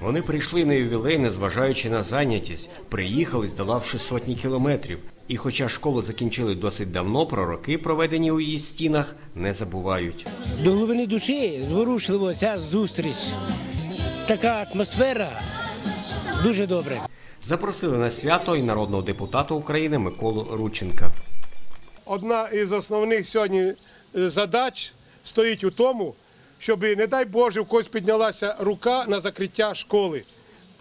Вони прийшли на ювілей, незважаючи на зайнятість, приїхали, здолавши сотні кілометрів. І хоча школу закінчили досить давно, про роки, проведені у її стінах, не забувають. До глибини душі зворушливо ця зустріч. Така атмосфера дуже добре. Запросили на свято і народного депутата України Миколу Рученка. Одна із основних сьогодні е, задач стоїть у тому, щоб, не дай Боже, в когось піднялася рука на закриття школи.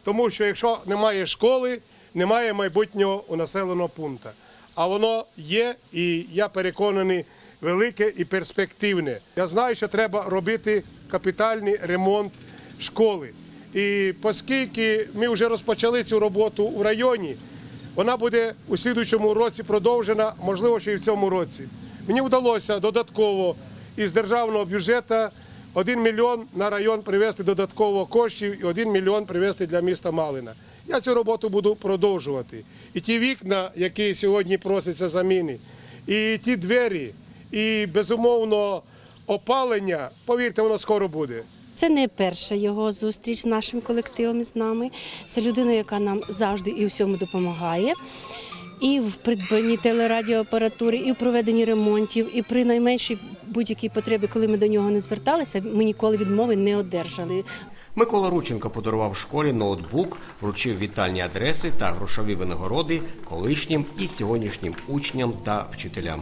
Тому що якщо немає школи, немає майбутнього у населеного пункту. А воно є, і я переконаний, велике і перспективне. Я знаю, що треба робити капітальний ремонт школи. І оскільки ми вже розпочали цю роботу у районі, вона буде у слідуючому році продовжена, можливо, ще й в цьому році. Мені вдалося додатково із державного бюджету 1 мільйон на район привезти додатково коштів і 1 мільйон привезти для міста Малина. Я цю роботу буду продовжувати. І ті вікна, які сьогодні просяться заміни, і ті двері, і безумовно опалення, повірте, воно скоро буде. Це не перша його зустріч з нашим колективом з нами. Це людина, яка нам завжди і всьому допомагає. І в придбанні телерадіоапаратури, і в проведенні ремонтів, і при найменшій будь-якій потреби, коли ми до нього не зверталися, ми ніколи відмови не одержали. Микола Рученко подарував школі ноутбук, вручив вітальні адреси та грошові винагороди колишнім і сьогоднішнім учням та вчителям.